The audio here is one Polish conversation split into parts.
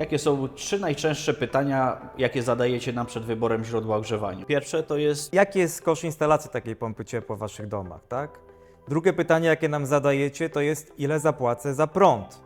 Jakie są trzy najczęstsze pytania, jakie zadajecie nam przed wyborem źródła ogrzewania? Pierwsze to jest, Jaki jest koszt instalacji takiej pompy ciepła w Waszych domach, tak? Drugie pytanie, jakie nam zadajecie, to jest ile zapłacę za prąd?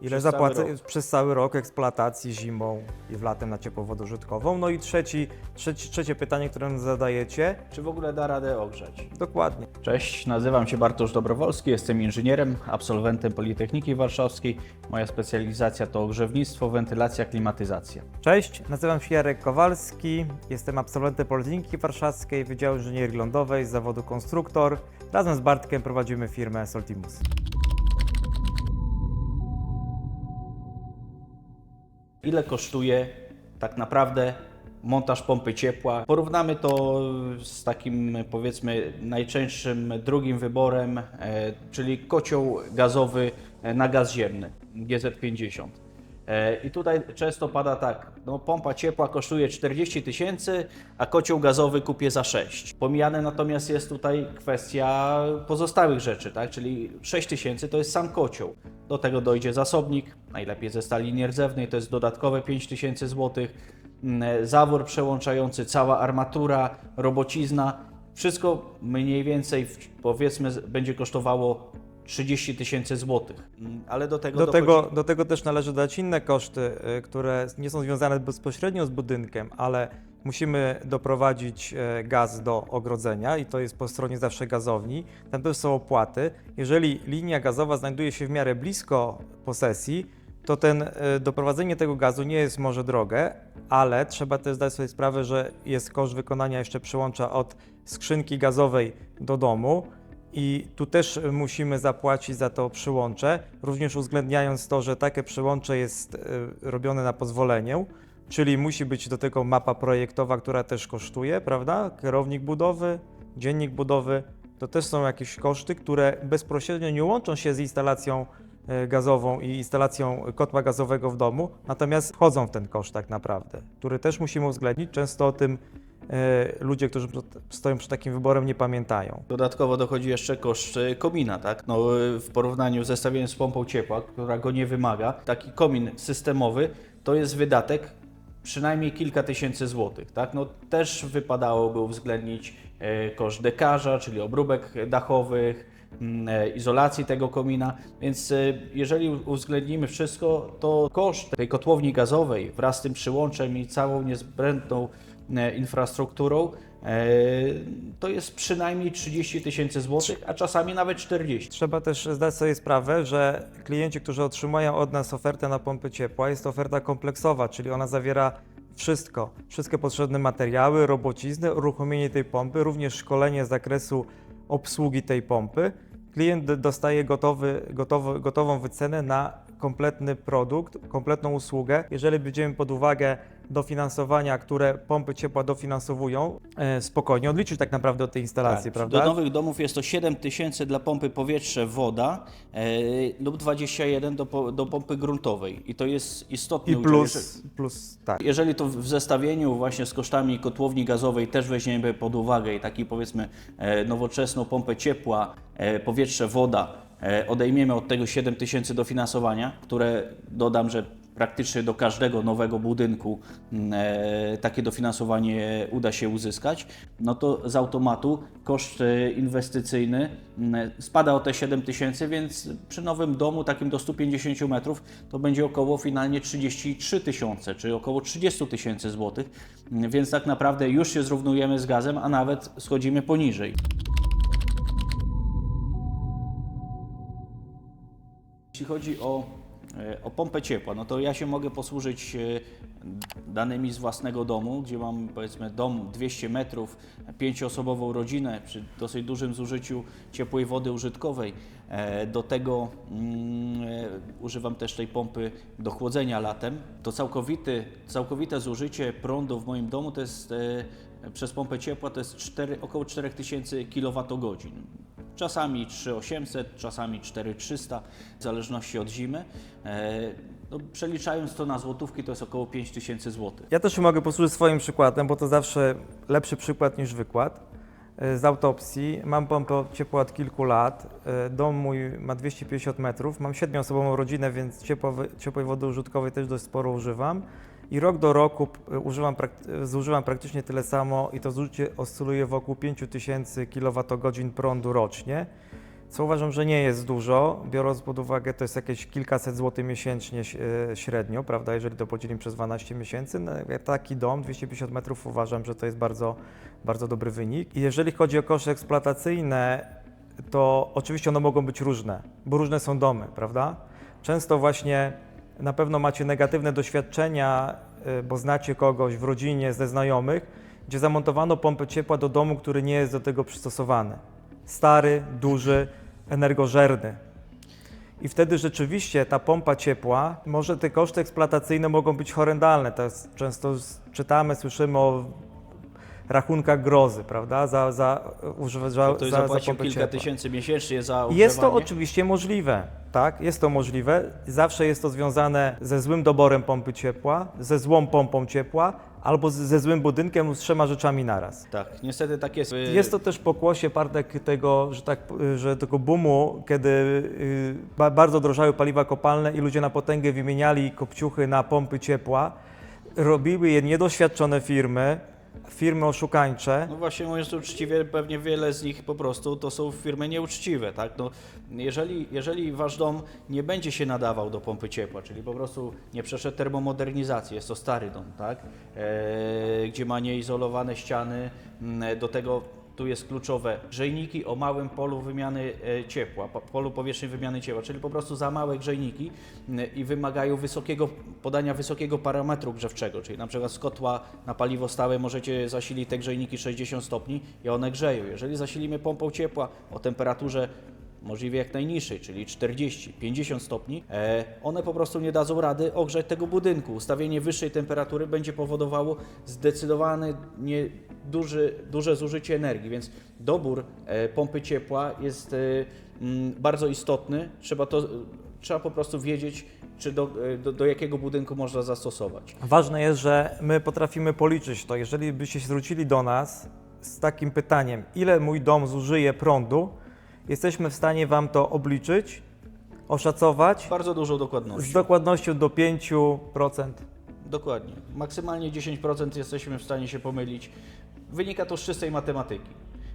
Ile Przez cały zapłacę rok. przez cały rok eksploatacji zimą i w latem na ciepłowodę użytkową? No i trzeci, trzeci, trzecie pytanie, które nam zadajecie, czy w ogóle da radę ogrzać? dokładnie. Cześć, nazywam się Bartosz Dobrowolski, jestem inżynierem, absolwentem Politechniki Warszawskiej. Moja specjalizacja to ogrzewnictwo, wentylacja, klimatyzacja. Cześć, nazywam się Jarek Kowalski, jestem absolwentem Politechniki Warszawskiej, Wydziału Inżynierii Lądowej z zawodu konstruktor. Razem z Bartkiem prowadzimy firmę Soltimus. Ile kosztuje tak naprawdę montaż pompy ciepła? Porównamy to z takim powiedzmy najczęstszym drugim wyborem, e, czyli kocioł gazowy e, na gaz ziemny GZ50. E, I tutaj często pada tak, no pompa ciepła kosztuje 40 tysięcy, a kocioł gazowy kupię za 6. Pomijane natomiast jest tutaj kwestia pozostałych rzeczy, tak? czyli 6 tysięcy to jest sam kocioł. Do tego dojdzie zasobnik, najlepiej ze stali nierdzewnej, to jest dodatkowe 5 tysięcy złotych, Mm, zawór przełączający, cała armatura, robocizna, wszystko mniej więcej powiedzmy będzie kosztowało 30 tysięcy złotych. Mm, Ale do tego Do dochodzi- tego, do tego też należy dodać inne koszty, y, które nie są związane bezpośrednio z budynkiem, ale musimy doprowadzić e, gaz do ogrodzenia i to jest po stronie zawsze gazowni. Tam też są opłaty. Jeżeli linia gazowa znajduje się w miarę blisko posesji, to ten e, doprowadzenie tego gazu nie jest może drogie, ale trzeba też zdać sobie sprawę, że jest koszt wykonania jeszcze przyłącza od skrzynki gazowej do domu. I tu też musimy zapłacić za to przyłącze, również uwzględniając to, że takie przyłącze jest e, robione na pozwoleniu, czyli musi być do tego mapa projektowa, która też kosztuje, prawda? Kierownik budowy, dziennik budowy, to też są jakieś koszty, które bezpośrednio nie łączą się z instalacją e, gazową i instalacją kotła gazowego w domu, natomiast wchodzą w ten koszt tak naprawdę, który też musimy uwzględnić. Często o tym ludzie, którzy stoją przed takim wyborem, nie pamiętają. Dodatkowo dochodzi jeszcze koszt e, komina, tak? No, e, w porównaniu ze stawieniem z pompą ciepła, która go nie wymaga, taki komin systemowy to jest wydatek przynajmniej kilka tysięcy złotych, tak? No, też wypadałoby uwzględnić e, koszt dekarza, czyli obróbek dachowych, mm, e, izolacji tego komina, więc e, jeżeli uwzględnimy wszystko, to koszt tej kotłowni gazowej wraz z tym przyłączem i całą niezbędną e, infrastrukturą e, to jest przynajmniej 30 tysięcy złotych, a czasami nawet 40. Trzeba też zdać sobie sprawę, że klienci, którzy otrzymają od nas ofertę na pompy ciepła, jest to oferta kompleksowa, czyli ona zawiera wszystko, wszystkie potrzebne materiały, robocizny, uruchomienie tej pompy, również szkolenie z zakresu obsługi tej pompy. Klient dostaje gotowy, gotowy, gotową wycenę na kompletny produkt, kompletną usługę. Jeżeli bierzemy pod uwagę dofinansowania, które pompy ciepła dofinansowują, e, spokojnie odliczyć tak naprawdę od tej instalacji, Tak, prawda? Do nowych domów jest to 7 tysięcy dla pompy powietrze, woda e, lub 21 do, do pompy gruntowej. I to jest istotny I udział. plus, plus tak. Jeżeli to w zestawieniu właśnie z kosztami kotłowni gazowej też weźmiemy pod uwagę i taki powiedzmy e, nowoczesną pompę ciepła, powietrze, woda, odejmiemy od tego 7 tysięcy dofinansowania, które dodam, że praktycznie do każdego nowego budynku mm, e, takie dofinansowanie uda się uzyskać, no to z automatu koszt e, inwestycyjny mm, spada o te 7 tysięcy, więc przy nowym domu takim do 150 metrów to będzie około finalnie 33 tysiące, czyli około 30 tysięcy złotych, Mm, więc tak naprawdę już się zrównujemy z gazem, a nawet schodzimy poniżej. Jeśli chodzi o, e, o pompę ciepła, no to ja się mogę posłużyć e, danymi z własnego domu, gdzie mam powiedzmy dom 200 metrów, pięcioosobową rodzinę przy dosyć dużym zużyciu ciepłej wody użytkowej. E, Do tego mm, e, używam też tej pompy do chłodzenia latem. To całkowity, całkowite zużycie prądu w moim domu to jest e, przez pompę ciepła to jest 4, około 4000 kWh. Czasami 3800, czasami 4300, w zależności od zimy. E, No, przeliczając to na złotówki, to jest około 5000 zł. Ja też mogę posłużyć swoim przykładem, bo to zawsze lepszy przykład niż wykład. e, z autopsji. Mam pompę ciepła od kilku lat. E, Dom mój ma 250 metrów. Mam siedmioosobową rodzinę, więc ciepła, ciepłej wody użytkowej też dość sporo używam. I rok do roku p- używam, prak- zużywam praktycznie tyle samo i to zużycie oscyluje wokół 5000 kWh prądu rocznie, co uważam, że nie jest dużo, biorąc pod uwagę, to jest jakieś kilkaset złotych miesięcznie e, średnio, prawda, jeżeli to podzielimy przez 12 miesięcy. No, taki dom, 250 metrów, uważam, że to jest bardzo, bardzo dobry wynik. I jeżeli chodzi o koszty eksploatacyjne, to oczywiście one mogą być różne, bo różne są domy, prawda? Często właśnie na pewno macie negatywne doświadczenia, y, bo znacie kogoś w rodzinie, ze znajomych, gdzie zamontowano pompę ciepła do domu, który nie jest do tego przystosowany. Stary, duży, energożerny. I wtedy rzeczywiście ta pompa ciepła, może te koszty eksploatacyjne mogą być horrendalne. To jest, często czytamy, słyszymy o rachunkach grozy, prawda, za, za, używa- za, Ktoś za, za zapłacił kilka ciepła. tysięcy miesięcznie za Jest to ogrzewanie. oczywiście możliwe, tak? Jest to możliwe. Zawsze jest to związane ze złym doborem pompy ciepła, ze złą pompą ciepła albo ze złym budynkiem z trzema rzeczami naraz. Tak, niestety tak jest. Jest to też pokłosie Bartek tego, że tak, że tego boomu, kiedy y, ba, bardzo drożały paliwa kopalne i ludzie na potęgę wymieniali kopciuchy na pompy ciepła. Robiły je niedoświadczone firmy, firmy oszukańcze. No właśnie mówiąc uczciwie, pewnie wiele z nich po prostu to są firmy nieuczciwe, tak? No, jeżeli, jeżeli wasz dom nie będzie się nadawał do pompy ciepła, czyli po prostu nie przeszedł termomodernizacji, jest to stary dom, tak? E, gdzie ma nieizolowane ściany, m, do tego tu jest kluczowe grzejniki o małym polu wymiany e, ciepła, po- polu powierzchni wymiany ciepła, czyli po prostu za małe grzejniki i wymagają wysokiego, podania wysokiego parametru grzewczego, czyli na przykład z kotła na paliwo stałe możecie zasilić te grzejniki 60 stopni i one grzeją. Jeżeli zasilimy pompą ciepła o temperaturze możliwie jak najniższej, czyli 40-50 stopni, e, one po prostu nie dadzą rady ogrzać tego budynku. Ustawienie wyższej temperatury będzie powodowało zdecydowane nie, duży, duże zużycie energii, więc dobór e, pompy ciepła jest e, mm, bardzo istotny. Trzeba to trzeba po prostu wiedzieć, czy do, do, do jakiego budynku można zastosować. Ważne jest, że my potrafimy policzyć to. Jeżeli byście się zwrócili do nas z takim pytaniem, ile mój dom zużyje prądu, jesteśmy w stanie Wam to obliczyć, oszacować Bardzo dużą z dokładnością. dokładnością do 5%. Dokładnie. Maksymalnie 10% jesteśmy w stanie się pomylić. Wynika to z czystej matematyki.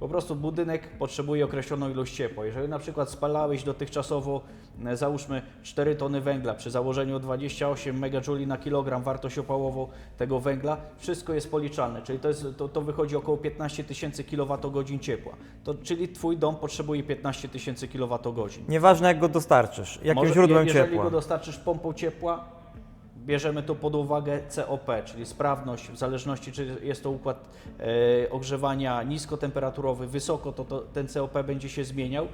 Po prostu budynek potrzebuje określoną ilość ciepła. Jeżeli na przykład spalałeś dotychczasowo, e, załóżmy 4 tony węgla przy założeniu 28 MJ na kilogram wartość opałową tego węgla, wszystko jest policzalne, czyli to, jest, to, to wychodzi około 15 tysięcy kWh ciepła. To, czyli Twój dom potrzebuje 15 tysięcy kWh. Nieważne jak go dostarczysz, jakim Może- źródłem je- Jeżeli ciepła. go dostarczysz pompą ciepła, bierzemy to pod uwagę COP, czyli sprawność, w zależności czy jest to układ e, ogrzewania niskotemperaturowy, wysoko, to, to ten COP będzie się zmieniał,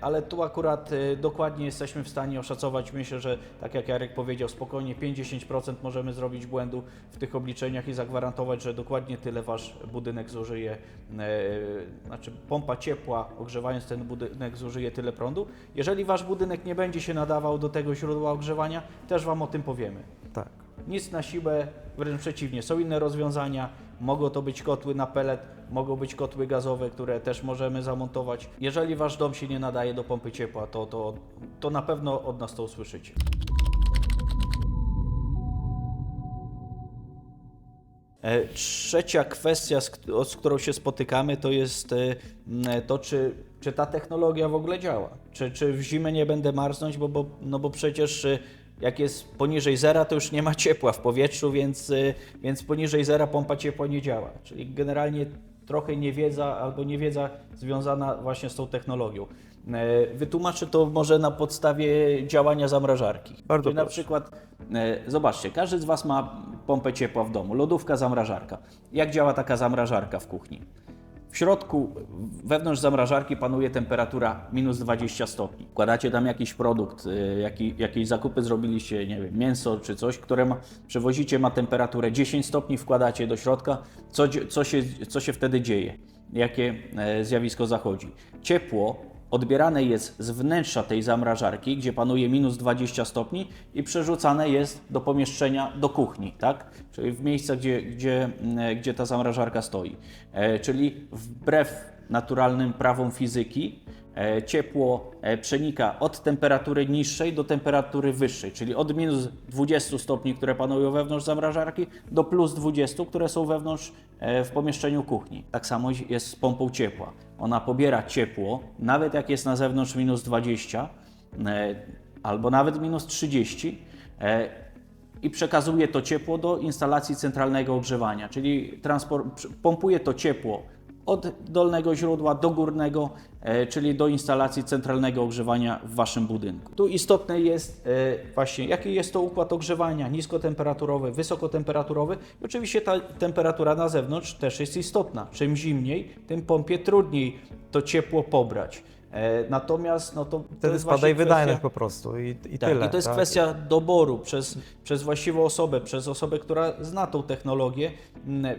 ale tu akurat e, dokładnie jesteśmy w stanie oszacować, myślę, że tak jak Jarek powiedział, spokojnie 5-10% możemy zrobić błędu w tych obliczeniach i zagwarantować, że dokładnie tyle Wasz budynek zużyje, e, znaczy pompa ciepła ogrzewając ten budynek zużyje tyle prądu. Jeżeli Wasz budynek nie będzie się nadawał do tego źródła ogrzewania, też Wam o tym powiemy. Tak. Nic na siłę, wręcz przeciwnie, są inne rozwiązania. Mogą to być kotły na pelet, mogą być kotły gazowe, które też możemy zamontować. Jeżeli wasz dom się nie nadaje do pompy ciepła, to, to, to na pewno od nas to usłyszycie. E, Trzecia kwestia, z, którą się spotykamy, to jest e, to, czy, czy ta technologia w ogóle działa. Czy, czy w zimę nie będę marznąć, bo, bo, no bo przecież e, jak jest poniżej zera, to już nie ma ciepła w powietrzu, więc, e, więc poniżej zera pompa ciepła nie działa. Czyli generalnie trochę niewiedza albo niewiedza związana właśnie z tą technologią. E, Wytłumaczę to może na podstawie działania zamrażarki. Bardzo Czyli na przykład, e, zobaczcie, każdy z Was ma pompę ciepła w domu, lodówka, zamrażarka. Jak działa taka zamrażarka w kuchni? W środku, wewnątrz zamrażarki panuje temperatura minus 20 stopni. Wkładacie tam jakiś produkt, y, jaki, jakieś zakupy zrobiliście, nie wiem, mięso czy coś, które ma, przewozicie, ma temperaturę 10 stopni, wkładacie do środka. Co, co, się, co się wtedy dzieje? Jakie e, zjawisko zachodzi? Ciepło odbierane jest z wnętrza tej zamrażarki, gdzie panuje minus 20 stopni i przerzucane jest do pomieszczenia, do kuchni, tak? Czyli w miejsca, gdzie, gdzie, mm, gdzie ta zamrażarka stoi. E, czyli wbrew naturalnym prawom fizyki, e, ciepło e, przenika od temperatury niższej do temperatury wyższej, czyli od minus 20 stopni, które panują wewnątrz zamrażarki, do plus 20, które są wewnątrz e, w pomieszczeniu kuchni. Tak samo jest z pompą ciepła. Ona pobiera ciepło, nawet jak jest na zewnątrz minus 20, e, albo nawet minus 30, e, i przekazuje to ciepło do instalacji centralnego ogrzewania, czyli pompuje to ciepło od dolnego źródła do górnego, e, czyli do instalacji centralnego ogrzewania w Waszym budynku. Tu istotne jest e, właśnie, jaki jest to układ ogrzewania, niskotemperaturowy, wysokotemperaturowy. I oczywiście ta temperatura na zewnątrz też jest istotna. Czym zimniej, tym pompie trudniej to ciepło pobrać. E, Natomiast no to, to Wtedy spada i wydajność kwestia- po prostu i, i tak, tyle. I to jest tak? kwestia doboru przez, przez właściwą osobę, przez osobę, która zna tą technologię,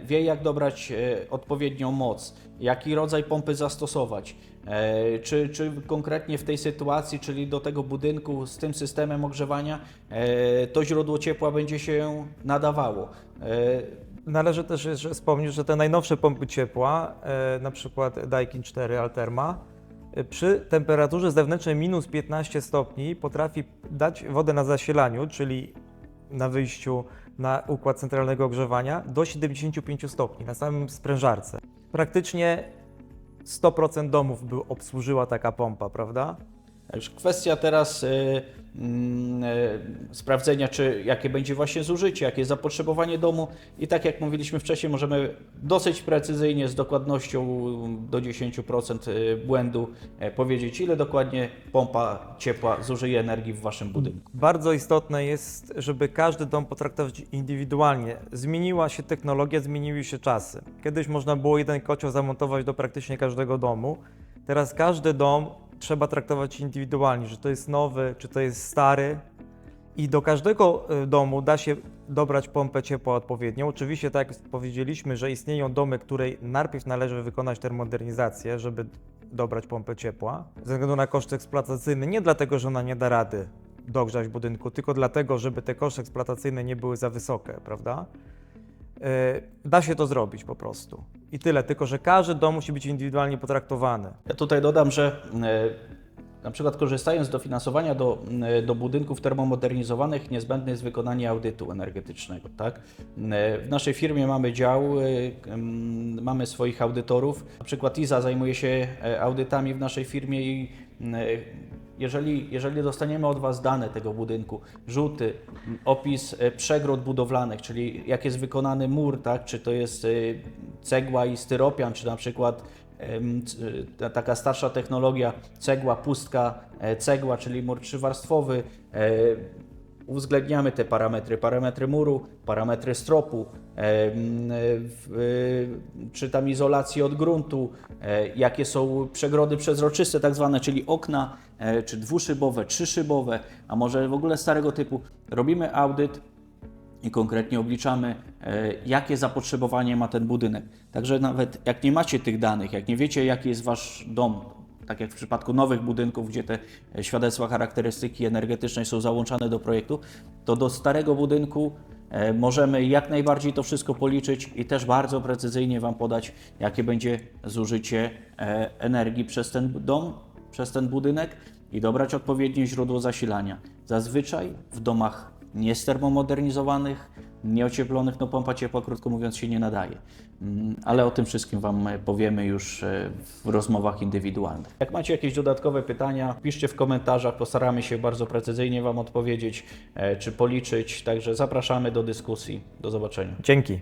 wie jak dobrać e, odpowiednią moc, jaki rodzaj pompy zastosować. E, czy, czy konkretnie w tej sytuacji, czyli do tego budynku z tym systemem ogrzewania, to źródło ciepła będzie się nadawało. Należy też jeszcze wspomnieć, że te najnowsze pompy ciepła, na przykład Daikin 4 Alterma, przy temperaturze zewnętrznej minus 15 stopni potrafi dać wodę na zasilaniu, czyli na wyjściu na układ centralnego ogrzewania, do 75 stopni na samym sprężarce. Praktycznie 100% domów by obsłużyła taka pompa, prawda? Także kwestia teraz e, mm, e, sprawdzenia, czy jakie będzie właśnie zużycie, jakie zapotrzebowanie domu i tak jak mówiliśmy wcześniej, możemy dosyć precyzyjnie, z dokładnością do 10% e, błędu e, powiedzieć, ile dokładnie pompa ciepła zużyje energii w Waszym budynku. Bardzo istotne jest, żeby każdy dom potraktować indywidualnie. Zmieniła się technologia, zmieniły się czasy. Kiedyś można było jeden kocioł zamontować do praktycznie każdego domu. Teraz każdy dom trzeba traktować indywidualnie, że to jest nowy, czy to jest stary. I do każdego y, domu da się dobrać pompę ciepła odpowiednią. Oczywiście, tak jak powiedzieliśmy, że istnieją domy, której najpierw należy wykonać termomodernizację, żeby dobrać pompę ciepła, ze względu na koszty eksploatacyjne, nie dlatego, że ona nie da rady dogrzać budynku, tylko dlatego, żeby te koszty eksploatacyjne nie były za wysokie, prawda? Yy, Da się to zrobić po prostu. I tyle, tylko że każdy dom musi być indywidualnie potraktowany. Ja tutaj dodam, że e, na przykład korzystając z dofinansowania do, e, do budynków termomodernizowanych niezbędne jest wykonanie audytu energetycznego. Tak? E, W naszej firmie mamy dział, e, mamy swoich audytorów. Na przykład IZA zajmuje się e, audytami w naszej firmie i e, jeżeli, jeżeli dostaniemy od Was dane tego budynku, rzuty, opis e, przegród budowlanych, czyli jak jest wykonany mur, tak? czy to jest e, cegła i styropian, czy na przykład taka starsza technologia, cegła, pustka, e, cegła, czyli mur trzywarstwowy. Uwzględniamy te parametry, parametry muru, parametry stropu, e, czy tam izolacji od gruntu, e, jakie są przegrody przezroczyste, tak zwane, czyli okna, e, czy dwuszybowe, trzyszybowe, a może w ogóle starego typu. Robimy audyt, i konkretnie obliczamy, jakie zapotrzebowanie ma ten budynek. Także nawet jak nie macie tych danych, jak nie wiecie, jaki jest wasz dom, tak jak w przypadku nowych budynków, gdzie te e, świadectwa charakterystyki energetycznej są załączane do projektu, to do starego budynku e, możemy jak najbardziej to wszystko policzyć i też bardzo precyzyjnie Wam podać, jakie będzie zużycie e, energii przez ten dom, przez ten budynek i dobrać odpowiednie źródło zasilania. Zazwyczaj w domach niestermomodernizowanych, nieocieplonych, no pompa ciepła, krótko mówiąc, się nie nadaje. Mm, Ale o tym wszystkim Wam e, powiemy już e, w rozmowach indywidualnych. Jak macie jakieś dodatkowe pytania, piszcie w komentarzach, postaramy się bardzo precyzyjnie Wam odpowiedzieć, e, czy policzyć, także zapraszamy do dyskusji. Do zobaczenia. Dzięki.